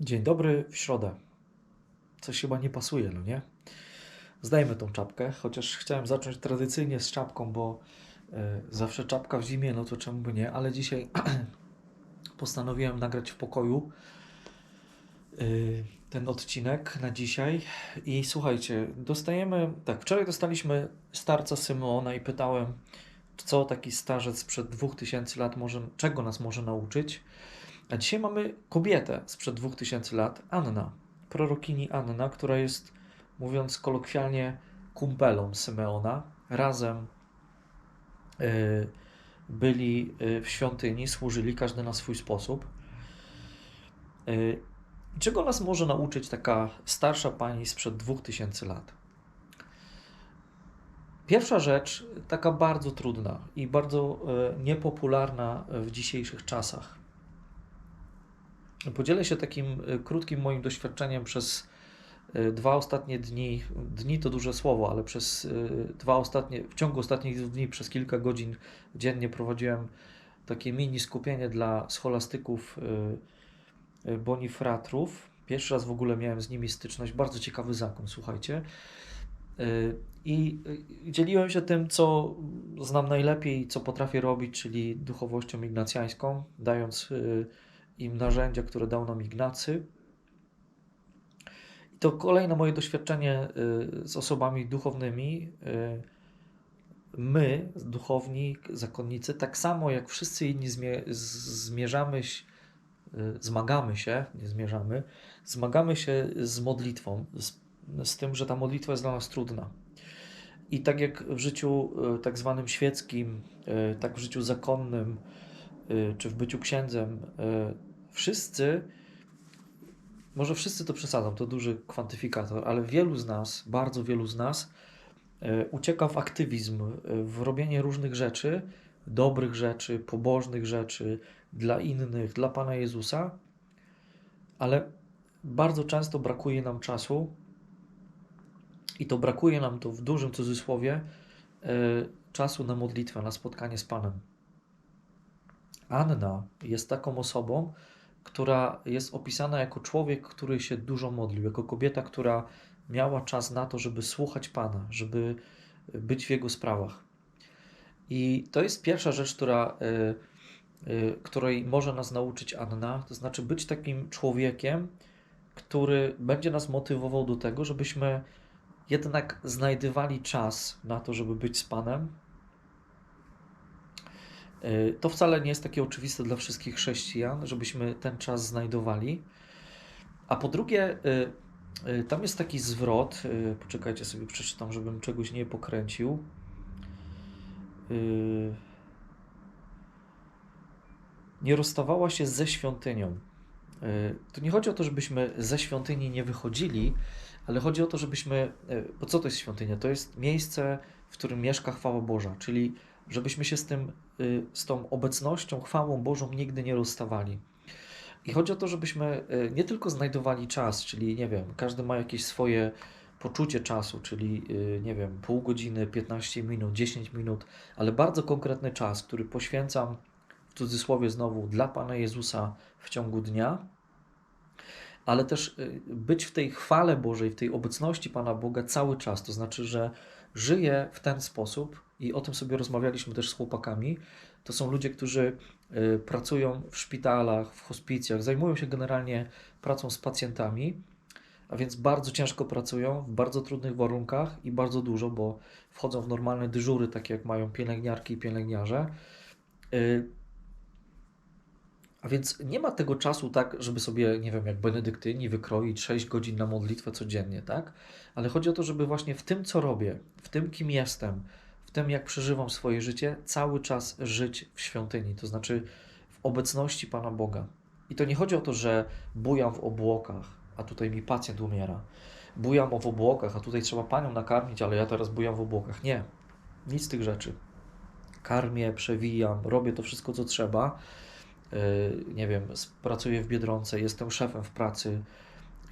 Dzień dobry w środę. Coś chyba nie pasuje, no nie? Zdajmy tą czapkę, chociaż chciałem zacząć tradycyjnie z czapką, bo e, zawsze czapka w zimie, no to czemu by nie, ale dzisiaj postanowiłem nagrać w pokoju e, ten odcinek na dzisiaj. I słuchajcie, dostajemy, tak, wczoraj dostaliśmy starca Symeona i pytałem, co taki starzec sprzed 2000 lat może, czego nas może nauczyć. A dzisiaj mamy kobietę sprzed 2000 lat, Anna, prorokini Anna, która jest, mówiąc kolokwialnie, kumpelą Symeona. Razem y, byli y, w świątyni, służyli każdy na swój sposób. Y, czego nas może nauczyć taka starsza pani sprzed 2000 lat? Pierwsza rzecz, taka bardzo trudna i bardzo niepopularna w dzisiejszych czasach Podzielę się takim y, krótkim moim doświadczeniem przez y, dwa ostatnie dni. Dni to duże słowo, ale przez y, dwa ostatnie, w ciągu ostatnich dni, przez kilka godzin dziennie prowadziłem takie mini skupienie dla scholastyków bonifratrów. Pierwszy raz w ogóle miałem z nimi styczność. Bardzo ciekawy zakon, słuchajcie. I dzieliłem się tym, co znam najlepiej, co potrafię robić, czyli duchowością ignacjańską, dając im narzędzia, które dał nam Ignacy. I to kolejne moje doświadczenie y, z osobami duchownymi. Y, my, duchowni, zakonnicy, tak samo jak wszyscy inni zmierzamy się, y, zmagamy się, nie zmierzamy, zmagamy się z modlitwą, z, z tym, że ta modlitwa jest dla nas trudna. I tak jak w życiu tak zwanym świeckim, tak w życiu zakonnym, czy w byciu księdzem, wszyscy, może wszyscy to przesadzą, to duży kwantyfikator, ale wielu z nas, bardzo wielu z nas e, ucieka w aktywizm, w robienie różnych rzeczy, dobrych rzeczy, pobożnych rzeczy dla innych, dla Pana Jezusa, ale bardzo często brakuje nam czasu i to brakuje nam to w dużym cudzysłowie czasu na modlitwę, na spotkanie z Panem. Anna jest taką osobą, która jest opisana jako człowiek, który się dużo modlił, jako kobieta, która miała czas na to, żeby słuchać Pana, żeby być w Jego sprawach. I to jest pierwsza rzecz, która, y, y, której może nas nauczyć Anna, to znaczy być takim człowiekiem, który będzie nas motywował do tego, żebyśmy jednak znajdywali czas na to, żeby być z Panem, E, to wcale nie jest takie oczywiste dla wszystkich chrześcijan, żebyśmy ten czas znajdowali. A po drugie, e, e, tam jest taki zwrot, poczekajcie sobie, przeczytam, żebym czegoś nie pokręcił. Nie rozstawała się ze świątynią. Tu nie chodzi o to, żebyśmy ze świątyni nie wychodzili, ale chodzi o to, żebyśmy. Bo co to jest świątynia? To jest miejsce, w którym mieszka chwała Boża, czyli żebyśmy się z, tym, y, z tą obecnością, chwałą Bożą nigdy nie rozstawali. I chodzi o to, żebyśmy y, nie tylko znajdowali czas, czyli nie wiem, każdy ma jakieś swoje poczucie czasu, czyli y, nie wiem, pół godziny, 15 minut, 10 minut, ale bardzo konkretny czas, który poświęcam w cudzysłowie znowu dla Pana Jezusa w ciągu dnia, ale też być w tej chwale Bożej, w tej obecności Pana Boga cały czas. To znaczy, że żyję w ten sposób, i o tym sobie rozmawialiśmy też z chłopakami. To są ludzie, którzy y, pracują w szpitalach, w hospicjach, zajmują się generalnie pracą z pacjentami, a więc bardzo ciężko pracują, w bardzo trudnych warunkach i bardzo dużo, bo wchodzą w normalne dyżury, takie jak mają pielęgniarki i pielęgniarze. Y, a więc nie ma tego czasu tak, żeby sobie, nie wiem, jak benedyktyni wykroić 6 godzin na modlitwę codziennie, tak? Ale chodzi o to, żeby właśnie w tym, co robię, w tym, kim jestem, tym, jak przeżywam swoje życie, cały czas żyć w świątyni, to znaczy w obecności Pana Boga. I to nie chodzi o to, że bujam w obłokach, a tutaj mi pacjent umiera. Bujam w obłokach, a tutaj trzeba Panią nakarmić, ale ja teraz bujam w obłokach. Nie, nic z tych rzeczy. Karmię, przewijam, robię to wszystko, co trzeba. Yy, nie wiem, pracuję w biedronce, jestem szefem w pracy,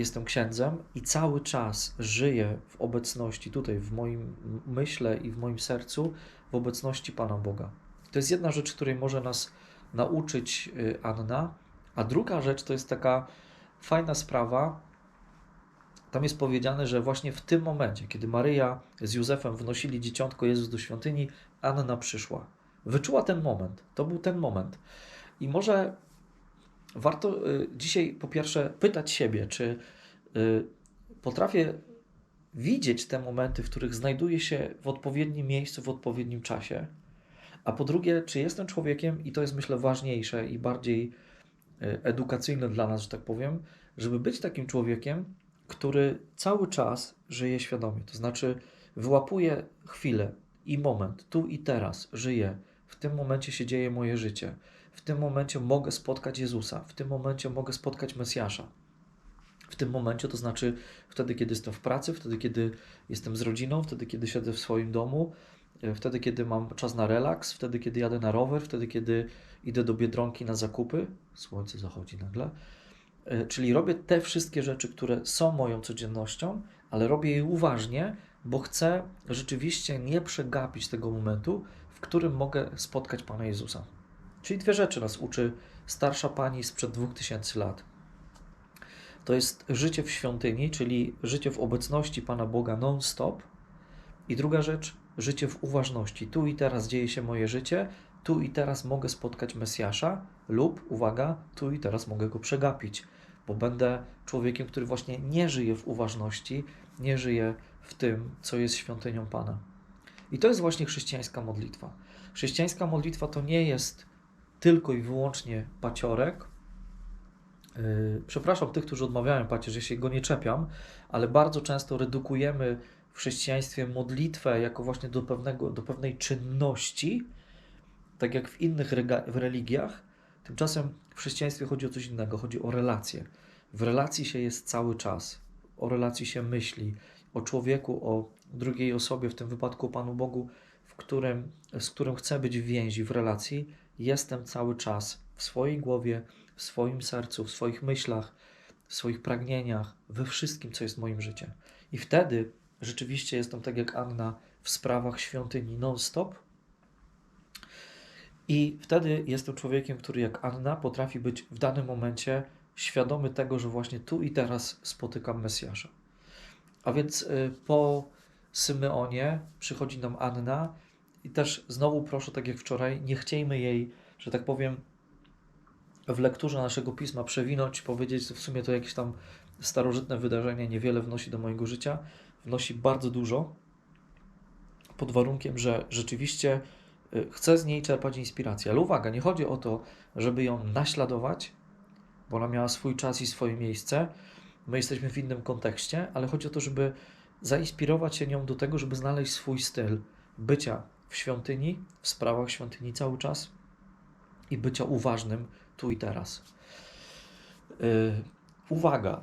jestem księdzem i cały czas żyję w obecności, tutaj w moim myśle i w moim sercu, w obecności Pana Boga. To jest jedna rzecz, której może nas nauczyć y, Anna, a druga rzecz to jest taka fajna sprawa. Tam jest powiedziane, że właśnie w tym momencie, kiedy Maryja z Józefem wnosili dzieciątko Jezus do świątyni, Anna przyszła. Wyczuła ten moment. To był ten moment. I może warto y, dzisiaj po pierwsze pytać siebie, czy y, potrafię widzieć te momenty, w których znajduję się w odpowiednim miejscu, w odpowiednim czasie. A po drugie, czy jestem człowiekiem, i to jest myślę ważniejsze i bardziej y, edukacyjne dla nas, że tak powiem, żeby być takim człowiekiem, który cały czas żyje świadomie. To znaczy, wyłapuje chwilę i moment, tu i teraz, żyję. W tym momencie się dzieje moje życie. W tym momencie mogę spotkać Jezusa. W tym momencie mogę spotkać Mesjasza. W tym momencie, to znaczy wtedy, kiedy jestem w pracy, wtedy, kiedy jestem z rodziną, wtedy, kiedy siedzę w swoim domu, e, wtedy, kiedy mam czas na relaks, wtedy, kiedy jadę na rower, wtedy, kiedy idę do biedronki na zakupy. Słońce zachodzi nagle. E, czyli robię te wszystkie rzeczy, które są moją codziennością, ale robię je uważnie, bo chcę rzeczywiście nie przegapić tego momentu, w którym mogę spotkać Pana Jezusa. Czyli dwie rzeczy nas uczy starsza pani sprzed 2000 lat. To jest życie w świątyni, czyli życie w obecności Pana Boga non-stop. I druga rzecz, życie w uważności. Tu i teraz dzieje się moje życie, tu i teraz mogę spotkać Mesjasza, lub, uwaga, tu i teraz mogę go przegapić, bo będę człowiekiem, który właśnie nie żyje w uważności, nie żyje w tym, co jest świątynią Pana. I to jest właśnie chrześcijańska modlitwa. Chrześcijańska modlitwa to nie jest tylko i wyłącznie paciorek. Yy, przepraszam tych, którzy odmawiają pacierz, że się go nie czepiam, ale bardzo często redukujemy w chrześcijaństwie modlitwę jako właśnie do, pewnego, do pewnej czynności, tak jak w innych religiach. Tymczasem w chrześcijaństwie chodzi o coś innego, chodzi o relacje. W relacji się jest cały czas, o relacji się myśli, o człowieku, o drugiej osobie, w tym wypadku o Panu Bogu, w którym, z którym chcę być w więzi, w relacji jestem cały czas w swojej głowie, w swoim sercu, w swoich myślach, w swoich pragnieniach, we wszystkim, co jest moim życiem. I wtedy rzeczywiście jestem tak jak Anna w sprawach świątyni non-stop. I wtedy jestem człowiekiem, który jak Anna potrafi być w danym momencie świadomy tego, że właśnie tu i teraz spotykam Mesjasza. A więc y, po Symeonie przychodzi nam Anna i też znowu proszę, tak jak wczoraj, nie chciejmy jej, że tak powiem, w lekturze naszego pisma przewinąć, powiedzieć, że w sumie to jakieś tam starożytne wydarzenie niewiele wnosi do mojego życia. Wnosi bardzo dużo, pod warunkiem, że rzeczywiście y, chcę z niej czerpać inspirację. Ale uwaga, nie chodzi o to, żeby ją naśladować, bo ona miała swój czas i swoje miejsce. My jesteśmy w innym kontekście, ale chodzi o to, żeby zainspirować się nią do tego, żeby znaleźć swój styl bycia w świątyni, w sprawach świątyni cały czas i bycia uważnym tu i teraz. Yy, uwaga!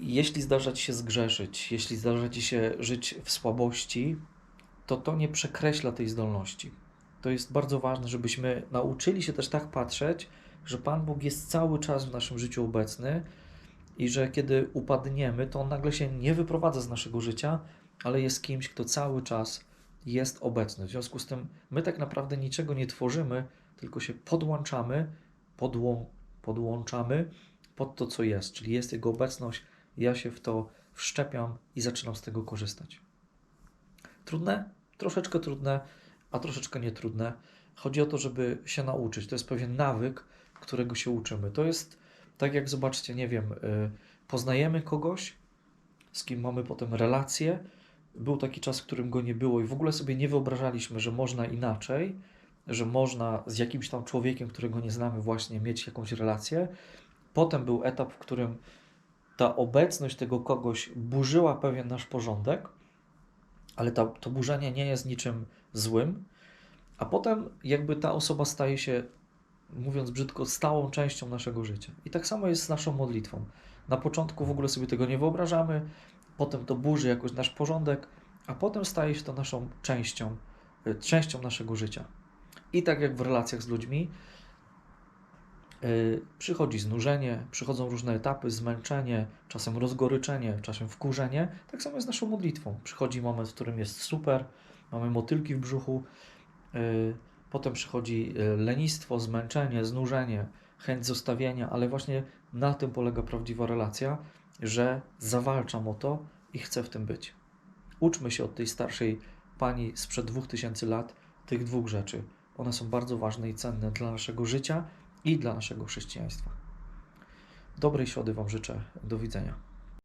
Jeśli zdarza ci się zgrzeszyć, jeśli zdarza ci się żyć w słabości, to to nie przekreśla tej zdolności. To jest bardzo ważne, żebyśmy nauczyli się też tak patrzeć, że Pan Bóg jest cały czas w naszym życiu obecny i że kiedy upadniemy, to On nagle się nie wyprowadza z naszego życia, ale jest kimś, kto cały czas jest obecny. W związku z tym my tak naprawdę niczego nie tworzymy, tylko się podłączamy, podłą, podłączamy pod to, co jest, czyli jest Jego obecność, ja się w to wszczepiam i zaczynam z tego korzystać. Trudne? Troszeczkę trudne, a troszeczkę nietrudne. Chodzi o to, żeby się nauczyć. To jest pewien nawyk, którego się uczymy. To jest tak jak zobaczcie, nie wiem, y, poznajemy kogoś, z kim mamy potem relacje, był taki czas, w którym go nie było i w ogóle sobie nie wyobrażaliśmy, że można inaczej, że można z jakimś tam człowiekiem, którego nie znamy, właśnie mieć jakąś relację. Potem był etap, w którym ta obecność tego kogoś burzyła pewien nasz porządek, ale ta, to burzenie nie jest niczym złym, a potem jakby ta osoba staje się, mówiąc brzydko, stałą częścią naszego życia. I tak samo jest z naszą modlitwą. Na początku w ogóle sobie tego nie wyobrażamy, potem to burzy jakoś nasz porządek, a potem staje się to naszą częścią, y, częścią naszego życia. I tak jak w relacjach z ludźmi, yy, przychodzi znużenie, przychodzą różne etapy, zmęczenie, czasem rozgoryczenie, czasem wkurzenie. Tak samo jest z naszą modlitwą. Przychodzi moment, w którym jest super, mamy motylki w brzuchu, yy, potem przychodzi y, lenistwo, zmęczenie, znużenie, chęć zostawienia, ale właśnie na tym polega prawdziwa relacja, że zawalczam o to i chcę w tym być. Uczmy się od tej starszej pani sprzed 2000 lat tych dwóch rzeczy. One są bardzo ważne i cenne dla naszego życia i dla naszego chrześcijaństwa. Dobrej środy Wam życzę. Do widzenia.